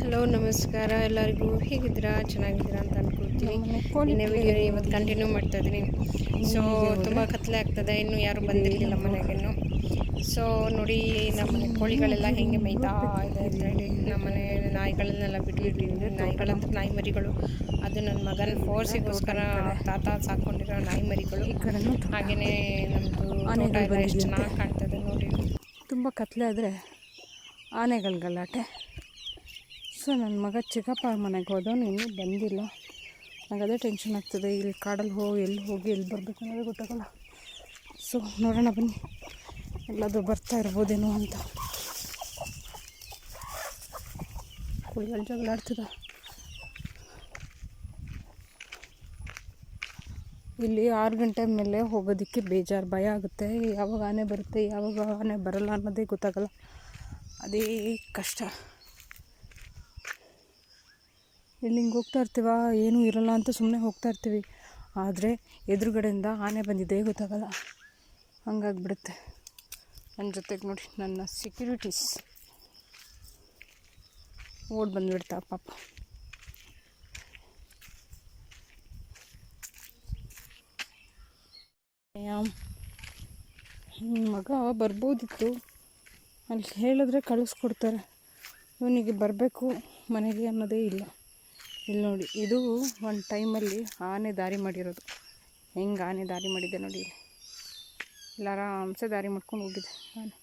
Hello ನಮಸ್ಕಾರ. ಎಲ್ಲರಿಗೂ ಹೇಗಿದ್ದೀರಾ? ಚೆನ್ನಾಗಿದ್ದೀರಾ ಅಂತ ಅನ್ಕೊಳ್ತೀನಿ. ಇನ್ನೇ ವಿಡಿಯೋ ಇವತ್ತು ಕಂಟಿನ್ಯೂ ಮಾಡ್ತಾ ಇದ್ದೀನಿ. ಸೊ ತುಂಬ ಕತ್ಲೆ ಆಗ್ತದೆ. ಇನ್ನೂ ಯಾರು ಬಂದಿರಲಿಲ್ಲ ಮನೆಗೇನು ಸೊ ನೋಡಿ ನಮ್ಮ ಕೋಳಿಗಳೆಲ್ಲ ಹೆಂಗೆ ಮೇಯ್ತಾ ಇದೆ ಅಂತ ಹೇಳಿ. ನಮ್ಮನೆ ನಾಯಿಗಳನ್ನೆಲ್ಲ ಬಿಟ್ಟಿದ್ದೀನಿ ನಾಯಿಗಳಂತ ನಾಯಿ ಮರಿಗಳು ಅದು ನನ್ನ ಮಗನ ಫೋರ್ಸಿಗೋಸ್ಕರ ತಾತ ಸಾಕೊಂಡಿರೋ ನಾಯಿ ಮರಿಗಳು ಹಾಗೆಯೇ ನಮ್ಮದು ಎಷ್ಟು ಚೆನ್ನಾಗಿ ಕಾಣ್ತದೆ ನೋಡಿ. ತುಂಬ ಕತ್ಲೆ ಆದರೆ ಆನೆಗಳ ಗಲಾಟೆ ಸೊ ನನ್ನ ಮಗ ಚಿಕ್ಕಪ್ಪ ಮನೆಗೆ ಹೋದವನು ಇನ್ನೂ ಬಂದಿಲ್ಲ. ನನಗೆ ಅದೇ ಟೆನ್ಷನ್ ಆಗ್ತದೆ. ಇಲ್ಲಿ ಕಾಡಲ್ಲಿ ಹೋಗಿ, ಎಲ್ಲಿ ಹೋಗಿ, ಎಲ್ಲಿ ಬರಬೇಕು ಅನ್ನೋದೇ ಗೊತ್ತಾಗಲ್ಲ. ಸೊ ನೋಡೋಣ ಬನ್ನಿ. ಎಲ್ಲಾದರೂ ಬರ್ತಾ ಇರ್ಬೋದೇನೋ ಅಂತ. ಕುಳಿಗಳು ಜಗಳ ಆಡ್ತದ ಇಲ್ಲಿ ಆರು ಗಂಟೆ ಮೇಲೆ ಹೋಗೋದಕ್ಕೆ ಬೇಜಾರು, ಭಯ ಆಗುತ್ತೆ. ಯಾವಾಗ ಆನೆ ಬರುತ್ತೆ, ಯಾವಾಗ ಆನೆ ಬರಲ್ಲ ಅನ್ನೋದೇ ಗೊತ್ತಾಗಲ್ಲ. ಅದೇ ಕಷ್ಟ. ಇಲ್ಲಿ ಹಿಂಗೆ ಹೋಗ್ತಾ ಇರ್ತೀವ, ಏನೂ ಇರಲ್ಲ ಅಂತ ಸುಮ್ಮನೆ ಹೋಗ್ತಾ ಇರ್ತೀವಿ. ಆದರೆ ಎದುರುಗಡೆಯಿಂದ ಆನೆ ಬಂದಿದೆ, ಗೊತ್ತಾಗಲ್ಲ? ಹಂಗಾಗ್ಬಿಡುತ್ತೆ. ನನ್ನ ಜೊತೆಗೆ ನೋಡಿ, ನನ್ನ ಸೆಕ್ಯೂರಿಟೀಸ್ ಓಡ್ ಬಂದುಬಿಡ್ತಾ ಪಾಪ. ಮಗ ಬರ್ಬೋದಿತ್ತು. ಅಲ್ಲಿ ಹೇಳಿದ್ರೆ ಕಳಿಸ್ಕೊಡ್ತಾರೆ. ಇವನಿಗೆ ಬರಬೇಕು, ಮನೆಗೆ ಅನ್ನೋದೇ ಇಲ್ಲ. ಇಲ್ಲಿ ನೋಡಿ, ಇದು ಒಂದು ಟೈಮಲ್ಲಿ ಆನೆ ದಾರಿ ಮಾಡಿರೋದು. ಹೆಂಗೆ ಆನೆ ದಾರಿ ಮಾಡಿದೆ ನೋಡಿ. ಇಲ್ಲಿ ಆರಾಮ್ಸೆ ದಾರಿ ಮಾಡ್ಕೊಂಡು ಹೋಗಿದೆ ಆನೆ.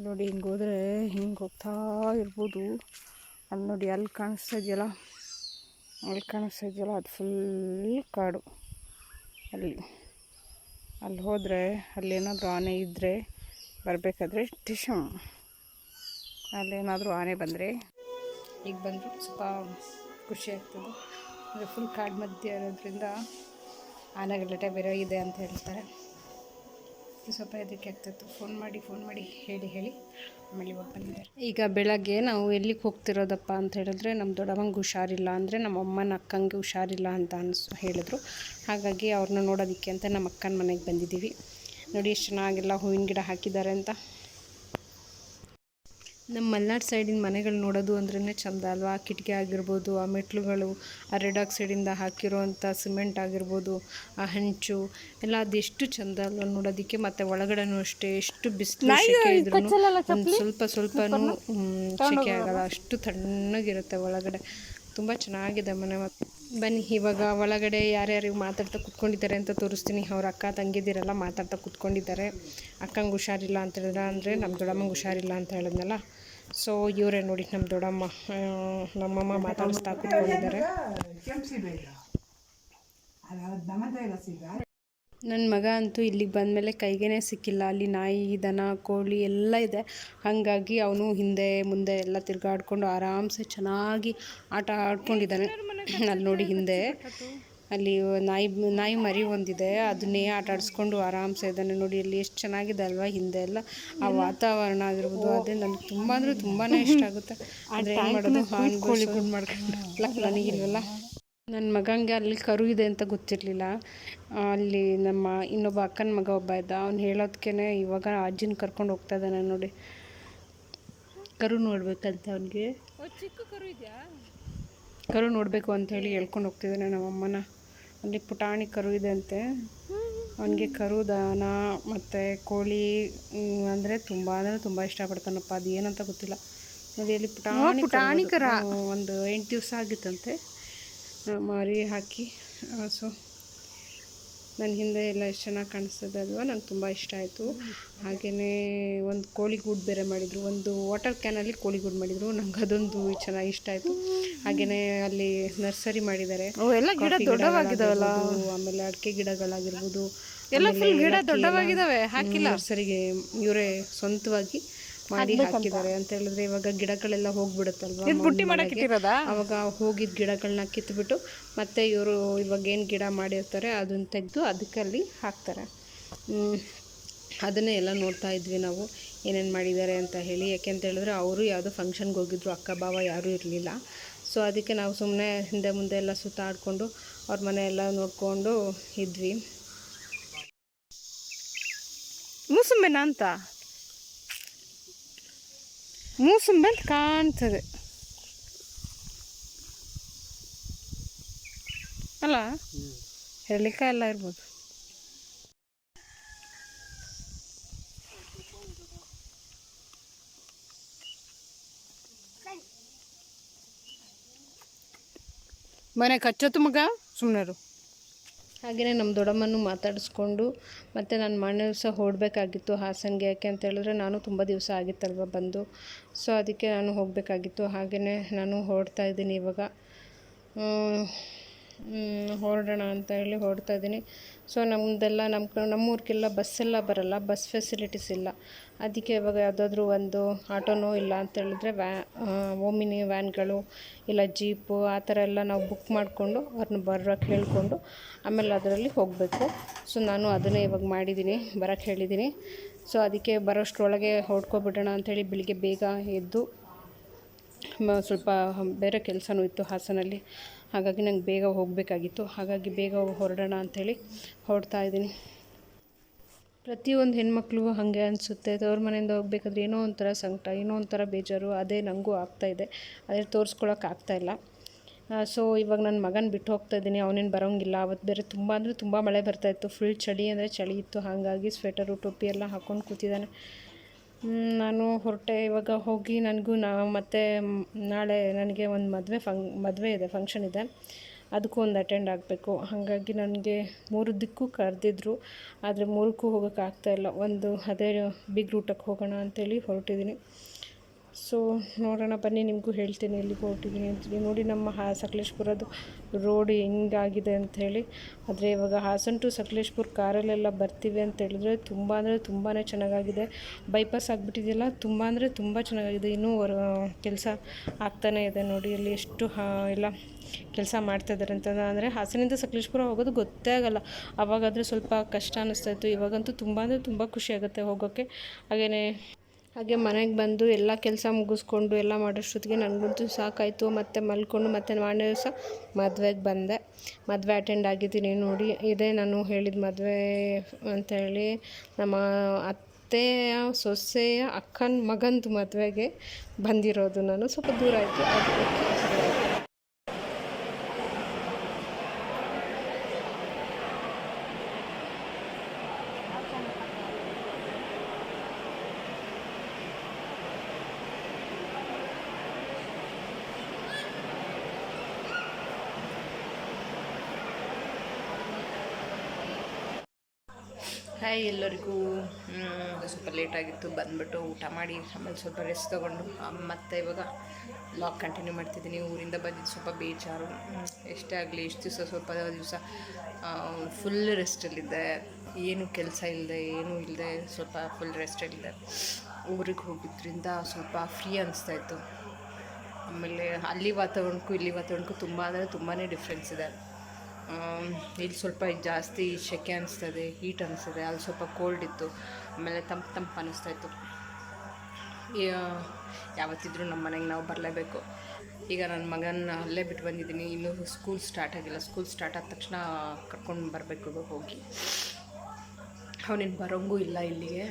ನೋಡಿ, ಹಿಂಗೆ ಹೋದರೆ ಹಿಂಗೆ ಹೋಗ್ತಾ ಇರ್ಬೋದು. ಅಲ್ಲಿ ನೋಡಿ ಅಲ್ಲಿ ಕಾಣಿಸ್ತಾ ಇದೆಯಲ್ಲ? ಅಲ್ಲಿ ಕಾಣಿಸ್ತಾ ಇದೆಯಲ್ಲ? ಅದು ಫುಲ್ ಕಾಡು. ಅಲ್ಲಿ ಅಲ್ಲಿ ಹೋದರೆ ಅಲ್ಲೇನಾದರೂ ಆನೆ ಇದ್ದರೆ ಬರಬೇಕಾದ್ರೆ ಟಿಶಮ್ ಅಲ್ಲೇನಾದರೂ ಆನೆ ಬಂದರೆ ಈಗ ಬಂದರೂ ಸ್ವಲ್ಪ ಖುಷಿ ಆಗ್ತದೆ. ಅಂದರೆ ಫುಲ್ ಕಾಡು ಮಧ್ಯೆ ಇರೋದ್ರಿಂದ ಆನೆಗಲಾಟೆ ಬೇರೆ ಇದೆ ಅಂತ ಹೇಳ್ತಾರೆ. ಸ್ವಲ್ಪ ಇದಕ್ಕೆ ಆಗ್ತಿತ್ತು ಫೋನ್ ಮಾಡಿ ಫೋನ್ ಮಾಡಿ ಹೇಳಿ ಹೇಳಿ. ಆಮೇಲೆ ಇವಾಗ ಬಂದಿದ್ದಾರೆ ಈಗ ಬೆಳಗ್ಗೆ ನಾವು ಎಲ್ಲಿಗೆ ಹೋಗ್ತಿರೋದಪ್ಪ ಅಂತ ಹೇಳಿದ್ರೆ ನಮ್ಮ ದೊಡ್ಡಮ್ಮಂಗೆ ಹುಷಾರಿಲ್ಲ ಅಂದರೆ ನಮ್ಮ ಅಮ್ಮನ ಅಕ್ಕಂಗೆ ಹುಷಾರಿಲ್ಲ ಅಂತ ಅನ್ಸ್ ಹೇಳಿದ್ರು. ಹಾಗಾಗಿ ಅವ್ರನ್ನ ನೋಡೋದಕ್ಕೆ ಅಂತ ನಮ್ಮ ಅಕ್ಕನ ಮನೆಗೆ ಬಂದಿದ್ದೀವಿ. ನೋಡಿ ಎಷ್ಟು ಚೆನ್ನಾಗೆಲ್ಲ ಹೂವಿನ ಗಿಡ ಹಾಕಿದ್ದಾರೆ ಅಂತ. ನಮ್ಮ ಮಲೆನಾಡು ಸೈಡಿನ ಮನೆಗಳು ನೋಡೋದು ಅಂದ್ರೇ ಚಂದ ಅಲ್ವಾ? ಆ ಕಿಟಕಿ ಆಗಿರ್ಬೋದು ಆ ಮೆಟ್ಲುಗಳು ಆ ರೆಡ್ ಆಕ್ಸೈಡಿಂದ ಹಾಕಿರೋವಂಥ ಸಿಮೆಂಟ್ ಆಗಿರ್ಬೋದು ಆ ಹಂಚು ಎಲ್ಲ ಅದೆಷ್ಟು ಚಂದ ಅಲ್ವಾ ನೋಡೋದಕ್ಕೆ. ಮತ್ತು ಒಳಗಡೆನೂ ಅಷ್ಟೇ ಎಷ್ಟು ಬಿಸಿಲು ಇದ್ರೂ ಒಂದು ಸ್ವಲ್ಪ ಸ್ವಲ್ಪನೂ ಸೆಕೆ ಆಗಲ್ಲ. ಅಷ್ಟು ತಣ್ಣಗಿರುತ್ತೆ ಒಳಗಡೆ. ತುಂಬ ಚೆನ್ನಾಗಿದೆ ಮನೆ ಮತ್ತು. ಬನ್ನಿ, ಇವಾಗ ಒಳಗಡೆ ಯಾರ್ಯಾರು ಮಾತಾಡ್ತಾ ಕುತ್ಕೊಂಡಿದ್ದಾರೆ ಅಂತ ತೋರಿಸ್ತೀನಿ. ಅವ್ರ ಅಕ್ಕ, ತಂಗಿದಿರೆಲ್ಲ ಮಾತಾಡ್ತಾ ಕುತ್ಕೊಂಡಿದ್ದಾರೆ. ಅಕ್ಕಂಗೆ ಹುಷಾರಿಲ್ಲ ಅಂತ ಹೇಳಿದ್ರೆ ಅಂದರೆ ನಮ್ಮ ದೊಡ್ಡಮ್ಮಂಗೆ ಹುಷಾರಿಲ್ಲ ಅಂತ ಹೇಳಿದ್ನಲ್ಲ. ಸೊ ಇವರೇ ನೋಡಿ ನಮ್ಮ ದೊಡ್ಡಮ್ಮ ನಮ್ಮಮ್ಮ ಮಾತಾಡಿಸ್ತಾ ಕುತ್ಕೊಂಡಿದ್ದಾರೆ. ನನ್ನ ಮಗ ಅಂತೂ ಇಲ್ಲಿಗೆ ಬಂದಮೇಲೆ ಕೈಗೇನೆ ಸಿಕ್ಕಿಲ್ಲ. ಅಲ್ಲಿ ನಾಯಿ ದನ ಕೋಳಿ ಎಲ್ಲ ಇದೆ. ಹಾಗಾಗಿ ಅವನು ಹಿಂದೆ ಮುಂದೆ ಎಲ್ಲ ತಿರ್ಗಾಡ್ಕೊಂಡು ಆರಾಮ್ಸೆ ಚೆನ್ನಾಗಿ ಆಟ ಆಡ್ಕೊಂಡಿದ್ದಾನೆ. ಅಲ್ಲಿ ನೋಡಿ ಹಿಂದೆ ಅಲ್ಲಿ ನಾಯಿ ನಾಯಿ ಮರಿ ಒಂದಿದೆ. ಅದನ್ನೇ ಆಟ ಆಡಿಸ್ಕೊಂಡು ಆರಾಮ್ಸೆ ಇದ್ದಾನೆ. ನೋಡಿ ಇಲ್ಲಿ ಎಷ್ಟು ಚೆನ್ನಾಗಿದೆ ಅಲ್ವಾ ಹಿಂದೆ ಎಲ್ಲ. ಆ ವಾತಾವರಣ ಆಗಿರ್ಬೋದು ಅದೇ ನನಗೆ ತುಂಬ ಅಂದರೆ ತುಂಬಾ ಇಷ್ಟ ಆಗುತ್ತೆ. ಆದರೆ ಏನು ಮಾಡೋದು? ಗುಡ್ ಮಾಡ್ಕೊಂಡು. ನನಗಿಲ್ವಲ್ಲ ನನ್ನ ಮಗಂಗೆ ಅಲ್ಲಿ ಕರು ಇದೆ ಅಂತ ಗೊತ್ತಿರಲಿಲ್ಲ. ಅಲ್ಲಿ ನಮ್ಮ ಇನ್ನೊಬ್ಬ ಅಕ್ಕನ ಮಗ ಒಬ್ಬ ಇದ್ದ. ಅವ್ನು ಹೇಳೋದಕ್ಕೆ ಇವಾಗ ಅಜ್ಜಿನ ಕರ್ಕೊಂಡು ಹೋಗ್ತಾ ಇದ್ದಾನೆ ನೋಡಿ. ಕರು ನೋಡ್ಬೇಕಂತ ಅವನಿಗೆ. ಚಿಕ್ಕ ಕರು ಇದೆಯಾ? ಕರು ನೋಡಬೇಕು ಅಂತ ಹೇಳಿ ಹೇಳ್ಕೊಂಡು ಹೋಗ್ತಿದ್ದಾನೆ ನಮ್ಮ ಅಮ್ಮನ. ಅಲ್ಲಿ ಪುಟಾಣಿ ಕರು ಇದೆ ಅಂತೆ. ಅವನಿಗೆ ಕರು ದನ ಮತ್ತು ಕೋಳಿ ಅಂದರೆ ತುಂಬ ಅಂದರೆ ತುಂಬ ಇಷ್ಟಪಡ್ತಾನಪ್ಪ. ಅದು ಏನಂತ ಗೊತ್ತಿಲ್ಲ. ನೋಡಿ ಅಲ್ಲಿ ಪುಟಾಣಿ ಪುಟಾಣಿ ಕರ. ಒಂದು ಎಂಟು ದಿವಸ ಆಗಿತ್ತಂತೆ. ಮರಿ ಹಾಕಿ ಸೊ ನನ್ನ ಹಿಂದೆ ಎಲ್ಲ ಎಷ್ಟು ಚೆನ್ನಾಗಿ ಕಾಣಿಸ್ತದೆ ಅಲ್ವಾ? ನಂಗೆ ತುಂಬ ಇಷ್ಟ ಆಯಿತು. ಹಾಗೆಯೇ ಒಂದು ಕೋಳಿ ಗೂಡು ಬೇರೆ ಮಾಡಿದರು. ಒಂದು ವಾಟರ್ ಕ್ಯಾನಲ್ಲಿ ಕೋಳಿ ಗೂಡು ಮಾಡಿದರು. ನಂಗೆ ಅದೊಂದು ಚೆನ್ನಾಗಿ ಇಷ್ಟ ಆಯಿತು. ಹಾಗೆಯೇ ಅಲ್ಲಿ ನರ್ಸರಿ ಮಾಡಿದ್ದಾರೆ. ಎಲ್ಲ ಗಿಡ ಕಾಫಿ ದೊಡ್ಡವಾಗಿದಾವಲ್ಲ? ಆಮೇಲೆ ಅಡಿಕೆ ಗಿಡಗಳಾಗಿರ್ಬೋದು ಎಲ್ಲ ಫುಲ್ ಗಿಡ ದೊಡ್ಡವಾಗಿದ್ದಾವೆ ಹಾಕಿಲ್ಲ? ನರ್ಸರಿಗೆ ಇವರೇ ಸ್ವಂತವಾಗಿ ಮಾಡಿ ಹಾಕಿದ್ದಾರೆ ಅಂತ ಹೇಳಿದ್ರೆ ಇವಾಗ ಗಿಡಗಳೆಲ್ಲ ಹೋಗ್ಬಿಡುತ್ತಲ್ವಾ ಬುಟ್ಟಿ ಅವಾಗ ಹೋಗಿದ್ ಗಿಡಗಳನ್ನ ಕಿತ್ಬಿಟ್ಟು ಮತ್ತೆ ಇವರು ಇವಾಗ ಏನು ಗಿಡ ಮಾಡಿರ್ತಾರೆ ಅದನ್ನ ತೆಗೆದು ಅದಕ್ಕಲ್ಲಿ ಹಾಕ್ತಾರೆ. ಹ್ಮ್. ಅದನ್ನೇ ಎಲ್ಲ ನೋಡ್ತಾ ಇದ್ವಿ ನಾವು. ಏನೇನು ಮಾಡಿದ್ದಾರೆ ಅಂತ ಹೇಳಿ. ಯಾಕೆ ಅಂತ ಹೇಳಿದ್ರೆ ಅವರು ಯಾವುದೋ ಫಂಕ್ಷನ್ಗೆ ಹೋಗಿದ್ರು. ಅಕ್ಕ ಬಾವ ಯಾರೂ ಇರಲಿಲ್ಲ. ಸೊ ಅದಕ್ಕೆ ನಾವು ಸುಮ್ಮನೆ ಹಿಂದೆ ಮುಂದೆ ಎಲ್ಲ ಸುತ್ತಾಡಿಕೊಂಡು ಅವ್ರ ಮನೆ ಎಲ್ಲ ನೋಡಿಕೊಂಡು ಇದ್ವಿ. ಮೂಸಂಬೆನ ಅಂತ? ಮೂಸಂಬಂತ ಕಾಣ್ತದೆ. ಅಲ್ಲ? ಹೇಳಲಿಕ್ಕೆ ಎಲ್ಲ ಇರ್ಬೋದು. ಮನೆ ಕಚ್ಚೋತು ಮಗ ಸುಮ್ಮನೆರು ಹಾಗೆಯೇ ನಮ್ಮ ದೊಡ್ಡಮ್ಮನ್ನು ಮಾತಾಡಿಸ್ಕೊಂಡು ಮತ್ತು ನಾನು ಮಾರನೇ ದಿವಸ ಹೊರಡ್ಬೇಕಾಗಿತ್ತು ಹಾಸನ್ಗೆ. ಯಾಕೆ ಅಂತ ಹೇಳಿದ್ರೆ ನಾನು ತುಂಬ ದಿವಸ ಆಗಿತ್ತಲ್ವ ಬಂದು. ಸೊ ಅದಕ್ಕೆ ನಾನು ಹೋಗಬೇಕಾಗಿತ್ತು. ಹಾಗೆಯೇ ನಾನು ಹೊರಡ್ತಾ ಇದ್ದೀನಿ ಇವಾಗ. ಹೊರಡೋಣ ಅಂತ ಹೇಳಿ ಹೊರಡ್ತಾ ಇದ್ದೀನಿ. ಸೊ ನಮ್ಮದೆಲ್ಲ ನಮ್ಮ ನಮ್ಮೂರಿಗೆಲ್ಲ ಬಸ್ಸೆಲ್ಲ ಬರಲ್ಲ ಬಸ್ ಫೆಸಿಲಿಟೀಸ್ ಇಲ್ಲ. ಅದಕ್ಕೆ ಇವಾಗ ಯಾವುದಾದ್ರೂ ಒಂದು ಆಟೋನೋ ಇಲ್ಲ ಅಂತ ಹೇಳಿದ್ರೆ ವ್ಯಾ ಓಮಿನಿ ವ್ಯಾನ್ಗಳು ಇಲ್ಲ ಜೀಪು ಆ ಥರ ಎಲ್ಲ ನಾವು ಬುಕ್ ಮಾಡಿಕೊಂಡು ಅವ್ರನ್ನ ಬರೋಕ್ಕೆ ಹೇಳಿಕೊಂಡು ಆಮೇಲೆ ಅದರಲ್ಲಿ ಹೋಗಬೇಕು. ಸೊ ನಾನು ಅದನ್ನೇ ಇವಾಗ ಮಾಡಿದ್ದೀನಿ ಬರೋಕ್ಕೆ ಹೇಳಿದ್ದೀನಿ. ಸೊ ಅದಕ್ಕೆ ಬರೋಷ್ಟರೊಳಗೆ ಹೊಡ್ಕೊಬಿಡೋಣ ಅಂಥೇಳಿ ಬೆಳಿಗ್ಗೆ ಬೇಗ ಎದ್ದು ಸ್ವಲ್ಪ ಬೇರೆ ಕೆಲಸನೂ ಇತ್ತು ಹಾಸನಲ್ಲಿ. ಹಾಗಾಗಿ ನಂಗೆ ಬೇಗ ಹೋಗಬೇಕಾಗಿತ್ತು. ಹಾಗಾಗಿ ಬೇಗ ಹೊರಡೋಣ ಅಂಥೇಳಿ ಹೊರಡ್ತಾ ಇದ್ದೀನಿ. ಪ್ರತಿಯೊಂದು ಹೆಣ್ಮಕ್ಳಿಗೂ ಹಾಗೆ ಅನಿಸುತ್ತೆ. ತವ್ರ ಮನೆಯಿಂದ ಹೋಗ್ಬೇಕಾದ್ರೆ ಏನೋ ಒಂಥರ ಸಂಕಟ, ಏನೋ ಒಂಥರ ಬೇಜಾರು, ಅದೇ ನನಗೂ ಆಗ್ತಾಯಿದೆ ಅದೇ ತೋರಿಸ್ಕೊಳಕ್ಕೆ ಇಲ್ಲ. ಸೊ ಇವಾಗ ನನ್ನ ಮಗನ ಬಿಟ್ಟು ಹೋಗ್ತಾ ಇದ್ದೀನಿ. ಅವನೇನು ಬರೋಂಗಿಲ್ಲ. ಅವತ್ತು ಬೇರೆ ತುಂಬ ಅಂದರೆ ತುಂಬ ಮಳೆ ಬರ್ತಾಯಿತ್ತು ಫುಲ್ ಚಳಿ ಅಂದರೆ ಚಳಿ ಇತ್ತು. ಹಾಗಾಗಿ ಸ್ವೆಟರು ಟೋಪಿ ಎಲ್ಲ ಹಾಕ್ಕೊಂಡು ಕೂತಿದ್ದಾನೆ. ನಾನು ಹೊರಟೆ, ಇವಾಗ ಹೋಗಿ ನನಗೂ ನಾ ಮತ್ತೆ ನಾಳೆ ನನಗೆ ಒಂದು ಮದುವೆ ಫಂಕ್, ಮದುವೆ ಇದೆ ಫಂಕ್ಷನ್ ಇದೆ. ಅದಕ್ಕೂ ಒಂದು ಅಟೆಂಡ್ ಆಗಬೇಕು. ಹಾಗಾಗಿ ನನಗೆ ಮೂರು ದಿಕ್ಕೂ ಕರೆದಿದ್ರು. ಆದರೆ ಮೂರಕ್ಕೂ ಹೋಗೋಕ್ಕಾಗ್ತಾಯಿಲ್ಲ ಒಂದು ಅದೇ ಬಿಗ್ ರೂಟಕ್ಕೆ ಹೋಗೋಣ ಅಂತೇಳಿ ಹೊರಟಿದ್ದೀನಿ. ಸೊ ನೋಡೋಣ, ಬನ್ನಿ, ನಿಮಗೂ ಹೇಳ್ತೀನಿ ಎಲ್ಲಿಗೆ ಹೊರಟಿದ್ದೀನಿ ಅಂತೇಳಿ ನೋಡಿ ನಮ್ಮ ಹಾ ಸಕಲೇಶ್ಪುರದ್ದು ರೋಡ್ ಹೆಂಗಾಗಿದೆ ಅಂಥೇಳಿ ಆದರೆ ಇವಾಗ ಹಾಸನ್ ಟು ಸಕಲೇಶ್ಪುರ ಕಾರಲ್ಲೆಲ್ಲ ಬರ್ತೀವಿ ಅಂತ ಹೇಳಿದ್ರೆ ತುಂಬ ಅಂದರೆ ತುಂಬಾ ಚೆನ್ನಾಗಾಗಿದೆ. ಬೈಪಾಸ್ ಆಗಿಬಿಟ್ಟಿದೆಯಲ್ಲ, ತುಂಬ ಅಂದರೆ ತುಂಬ ಚೆನ್ನಾಗಾಗಿದೆ. ಇನ್ನೂ ಕೆಲಸ ಆಗ್ತಾನೇ ಇದೆ ನೋಡಿ ಅಲ್ಲಿ ಎಷ್ಟು ಎಲ್ಲ ಕೆಲಸ ಮಾಡ್ತಾಯಿದ್ದಾರೆ ಅಂತ. ಅಂದರೆ ಹಾಸನಿಂದ ಸಕಲೇಶ್ಪುರ ಹೋಗೋದು ಗೊತ್ತೇ ಆಗಲ್ಲ. ಅವಾಗಾದರೆ ಸ್ವಲ್ಪ ಕಷ್ಟ ಅನ್ನಿಸ್ತಾ ಇತ್ತು. ಇವಾಗಂತೂ ತುಂಬ ಅಂದರೆ ತುಂಬ ಖುಷಿ ಆಗುತ್ತೆ ಹೋಗೋಕ್ಕೆ ಹಾಗೆಯೇ ಹಾಗೆ ಮನೆಗೆ ಬಂದು ಎಲ್ಲ ಕೆಲಸ ಮುಗಿಸ್ಕೊಂಡು ಎಲ್ಲ ಮಾಡೋಷ್ಟೊತ್ತಿಗೆ ನನಗಂತೂ ಸಾಕಾಯಿತು, ಮತ್ತು ಮಲ್ಕೊಂಡು ಮತ್ತೆ ಮಾರನೇ ದಿವಸ ಮದುವೆಗೆ ಬಂದೆ. ಮದುವೆ ಅಟೆಂಡ್ ಆಗಿದ್ದೀನಿ ನೋಡಿ. ಇದೇ ನಾನು ಹೇಳಿದ ಮದುವೆ ಅಂತೇಳಿ ನಮ್ಮ ಅತ್ತೆಯ, ಸೊಸೆಯ, ಅಕ್ಕನ ಮಗಂದು ಮದುವೆಗೆ ಬಂದಿರೋದು ನಾನು. ಸ್ವಲ್ಪ ದೂರ ಆಯಿತು ಹಾಯ್ ಎಲ್ಲರಿಗೂ. ಸ್ವಲ್ಪ ಲೇಟಾಗಿತ್ತು ಬಂದ್ಬಿಟ್ಟು ಊಟ ಮಾಡಿ, ಆಮೇಲೆ ಸ್ವಲ್ಪ ರೆಸ್ಟ್ ತೊಗೊಂಡು ಮತ್ತೆ ಇವಾಗ ಲಾಕ್ ಕಂಟಿನ್ಯೂ ಮಾಡ್ತಿದ್ದೀನಿ. ಊರಿಂದ ಬಂದಿದ್ದು ಸ್ವಲ್ಪ ಬೇಜಾರು. ಎಷ್ಟೇ ಆಗಲಿ, ಇಷ್ಟು ದಿವಸ ಸ್ವಲ್ಪ ದಿವಸ ಫುಲ್ ರೆಸ್ಟಲ್ಲಿದ್ದೆ ಏನು ಕೆಲಸ ಇಲ್ಲದೆ ಏನೂ ಇಲ್ಲದೆ ಸ್ವಲ್ಪ ಫುಲ್ ರೆಸ್ಟಲ್ಲಿದ್ದೆ ಊರಿಗೆ ಹೋಗಿದ್ದರಿಂದ ಸ್ವಲ್ಪ ಫ್ರೀ ಅನಿಸ್ತಾಯಿತ್ತು ಆಮೇಲೆ ಅಲ್ಲಿ ವಾತಾವರಣಕ್ಕೂ ಇಲ್ಲಿ ವಾತಾವರಣಕ್ಕೂ ತುಂಬ ಅಂದರೆ ತುಂಬಾ ಡಿಫ್ರೆನ್ಸ್ ಇದೆ. ಇಲ್ಲಿ ಸ್ವಲ್ಪ ಜಾಸ್ತಿ ಸೆಕೆ ಅನಿಸ್ತದೆ ಹೀಟ್ ಅನಿಸ್ತದೆ, ಅಲ್ಲಿ ಸ್ವಲ್ಪ ಕೋಲ್ಡ್ ಇತ್ತು, ಆಮೇಲೆ ತಂಪು ತಂಪು ಅನ್ನಿಸ್ತಾ ಇತ್ತು. ಯಾವತ್ತಿದ್ರೂ ನಮ್ಮ ಮನೆಗೆ ನಾವು ಬರಲೇಬೇಕು. ಈಗ ನನ್ನ ಮಗನ ಅಲ್ಲೇ ಬಿಟ್ಟು ಬಂದಿದ್ದೀನಿ, ಇನ್ನೂ ಸ್ಕೂಲ್ ಸ್ಟಾರ್ಟ್ ಆಗಿಲ್ಲ. ಸ್ಕೂಲ್ ಸ್ಟಾರ್ಟ್ ಆದ ತಕ್ಷಣ ಕರ್ಕೊಂಡು ಬರಬೇಕು ಹೋಗಿ. ಅವನಿನ್ ಬರೋಂಗೂ ಇಲ್ಲ ಇಲ್ಲಿಗೆ.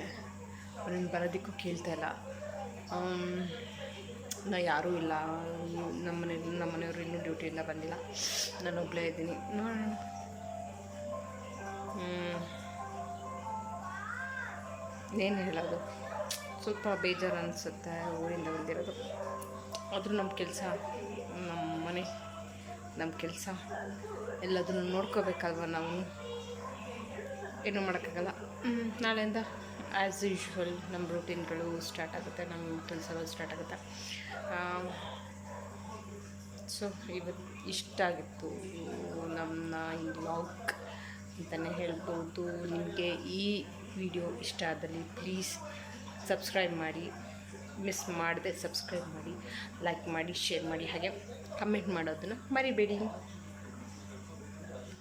ಅವನಿನ್ ಬರೋದಕ್ಕೂ ಕೇಳ್ತಾ ಇಲ್ಲ. ನಾ ಯಾರೂ ಇಲ್ಲ. ನಮ್ಮ ನಮ್ಮ ಮನೆಯವರು ಇನ್ನೂ ಡ್ಯೂಟಿಯಿಂದ ಬಂದಿಲ್ಲ. ನಾನು ಒಬ್ಬಳೇ ಇದ್ದೀನಿ. ನೋಡೋಣ. ಏನು ಹೇಳೋದು? ಸ್ವಲ್ಪ ಬೇಜಾರು ಅನಿಸುತ್ತೆ ಊರಿಂದ ಬಂದಿರೋದು. ಆದರೂ ನಮ್ಮ ಕೆಲಸ ನಮ್ಮ ಮನೆ ನಮ್ಮ ಕೆಲಸ ಎಲ್ಲದನ್ನು ನೋಡ್ಕೋಬೇಕಲ್ವ ನಾವು? ಏನೂ ಮಾಡೋಕ್ಕಾಗಲ್ಲ. ನಾಳೆಯಿಂದ ಆ್ಯಸ್ ಯೂಶ್ವಲ್ ನಮ್ಮ ರೂಟೀನ್ಗಳು ಸ್ಟಾರ್ಟ್ ಆಗುತ್ತೆ, ನಮ್ಮ ಕೆಲಸಗಳು ಸ್ಟಾರ್ಟ್ ಆಗುತ್ತೆ. ಸೊ ಇವತ್ತು ಇಷ್ಟಾಗಿತ್ತು ನಮ್ಮ ಈ ಲಾಗ್ ಅಂತಲೇ ಹೇಳ್ಬೋದು. ನಿಮಗೆ ಈ ವಿಡಿಯೋ ಇಷ್ಟ ಆದಲ್ಲಿ ಪ್ಲೀಸ್ ಸಬ್ಸ್ಕ್ರೈಬ್ ಮಾಡಿ ಮಿಸ್ ಮಾಡದೆ ಸಬ್ಸ್ಕ್ರೈಬ್ ಮಾಡಿ ಲೈಕ್ ಮಾಡಿ ಶೇರ್ ಮಾಡಿ, ಹಾಗೆ ಕಮೆಂಟ್ ಮಾಡೋದನ್ನು ಮರಿಬೇಡಿ.